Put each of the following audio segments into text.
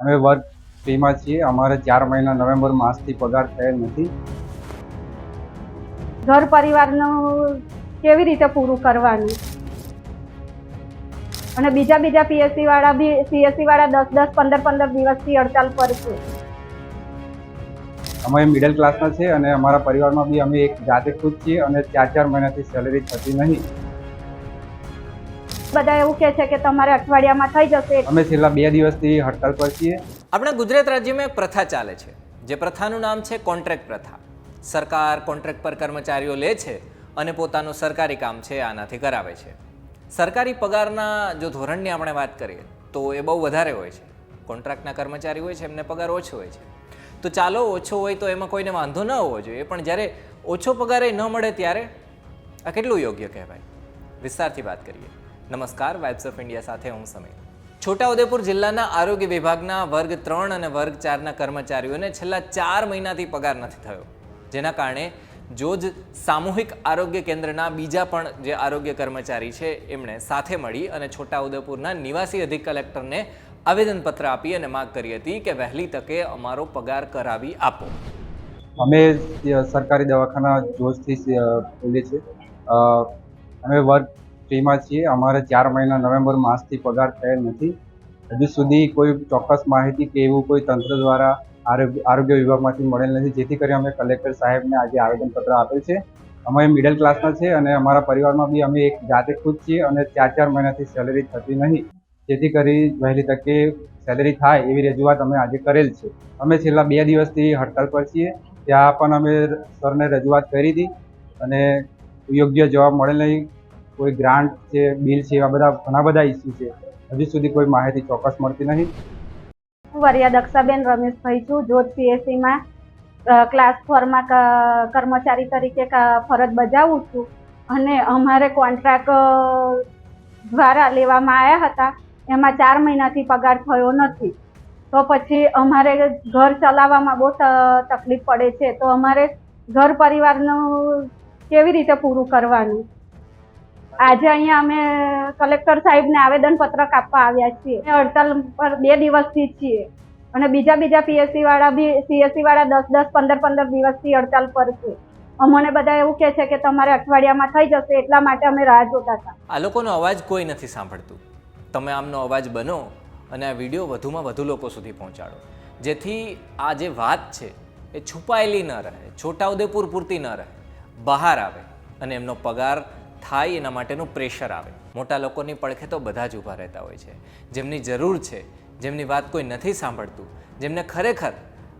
અમે વર્ક ફ્રીમાં છીએ. અમારે ચાર મહિના નવેમ્બર માસથી પગાર થયેલ નથી. ઘર પરિવારનું કેવી રીતે પૂરું કરવાનું? અને બીજા બીજા પીએસસી વાળા બી પીએસસી વાળા દસ દસ પંદર પંદર દિવસથી હડતાલ પર છે. અમે મિડલ ક્લાસના છે અને અમારા પરિવારમાં બી અમે એક જાતે ખુદ છીએ અને ચાર ચાર મહિનાથી સેલેરી થતી નહીં. બધા એવું કહે છે કે તમારે અઠવાડિયામાં થઈ જશે. અમે છેલ્લા બે દિવસથી હડતાલ પર છીએ. આપણા ગુજરાત રાજ્યમાં એક પ્રથા ચાલે છે. જે પ્રથાનું નામ છે કોન્ટ્રાક્ટ પ્રથા. સરકાર કોન્ટ્રાક્ટ પર કર્મચારીઓ લે છે અને પોતાનું સરકારી કામ છે આનાથી કરાવે છે. સરકારી પગારના જો ધોરણની આપણે વાત કરીએ તો એ બહુ વધારે હોય છે. કોન્ટ્રાક્ટના કર્મચારી હોય છે એમને પગાર ઓછો હોય છે. તો ચાલો ઓછો હોય તો એમાં કોઈને વાંધો ન હોવો જોઈએ પણ જ્યારે ઓછો પગાર એ ન મળે ત્યારે આ કેટલું યોગ્ય કહેવાય? વિસ્તારથી વાત કરીએ. નમસ્કાર વાઇબ્સ ઓફ ઇન્ડિયા સાથે હું સમય છોટાઉદેપુર જિલ્લાના આરોગ્ય વિભાગના વર્ગ ત્રણ અને વર્ગ ચારના કર્મચારીઓને છેલ્લા ચાર મહિનાથી પગાર નથી થયો. જેના કારણે જોજ સામૂહિક આરોગ્ય કેન્દ્રના બીજા પણ જે આરોગ્ય કર્મચારી છે એમણે સાથે મળી અને છોટાઉદેપુરના નિવાસી અધિક કલેક્ટરને આવેદનપત્ર આપી અને માગ કરી હતી કે વહેલી તકે અમારો પગાર કરાવી આપો. અમે સરકારી દવાખાના જોશથી અ, બોલીએ છીએ. અમે વર્ક ફ્રીમાં છીએ. અમારે ચાર મહિના નવેમ્બર માસથી પગાર થયેલ નથી. હજુ સુધી કોઈ ચોક્કસ માહિતી કે એવું કોઈ તંત્ર દ્વારા આરોગ્ય વિભાગમાંથી મળેલ નથી. જેથી કરી અમે કલેક્ટર સાહેબને આજે આવેદનપત્ર આપેલ છે. અમે મિડલ ક્લાસના છે અને અમારા પરિવારમાં બી અમે એક જાતે ખુદ છીએ અને ચાર ચાર મહિનાથી સેલેરી થતી નહીં. જેથી કરી વહેલી તકે સેલેરી થાય એવી રજૂઆત અમે આજે કરેલ છે. અમે છેલ્લા બે દિવસથી હડતાલ પર છીએ. ત્યાં પણ અમે સરને રજૂઆત કરી હતી અને યોગ્ય જવાબ મળેલ નહીં. કોઈ ગ્રાન્ટ છે બિલ છે, એવા બધા ઘણા બધા ઇસ્યુ છે. હજી સુધી કોઈ માહિતી ચોક્કસ મળતી નથી. હું વરિયા દક્ષાબેન રમેશભાઈ છું, જોત પીએસસીમાં ક્લાસ ફોરમાં કર્મચારી તરીકે ફરજ બજાવું છું. અને અમારે કોન્ટ્રાક્ટ દ્વારા લેવામાં આવ્યા હતા. એમાં ચાર મહિનાથી પગાર થયો નથી. તો પછી અમારે ઘર ચલાવવામાં બહુ તકલીફ પડે છે. તો અમારે ઘર પરિવારનું કેવી રીતે પૂરું કરવાનું? આજે અહીંયા અમે કલેક્ટર સાહેબને આવેદનપત્રક આપવા આવ્યા છીએ. હડતાલ પર બે દિવસથી છીએ. અને બીજા બીજા પીએસસી વાળા બી સીએસસી વાળા દસ દસ, પંદર પંદર દિવસથી હડતાલ પર છે. અમને બધા એવું કહે છે કે તમારે અઠવાડિયામાં થઈ જશે, એટલા માટે અમે રાહ જોતા હતા. આ લોકોનો અવાજ કોઈ નથી સાંભળતું. તમે આમનો અવાજ બનો અને આ વીડિયો વધુમાં વધુ લોકો સુધી પહોંચાડો. જેથી આ જે વાત છે, એ છુપાયેલી ન રહે, છોટાઉદેપુર પૂરતી ન રહે, બહાર આવે અને એમનો પગાર થાય એના માટેનું પ્રેશર આવે. મોટા લોકોની પડખે તો બધા જ ઊભા રહેતા હોય છે. જેમની જરૂર છે, જેમની વાત કોઈ નથી સાંભળતું, જેમને ખરેખર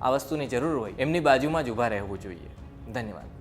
આ વસ્તુની જરૂર હોય, એમની બાજુમાં જ ઊભા રહેવું જોઈએ. ધન્યવાદ.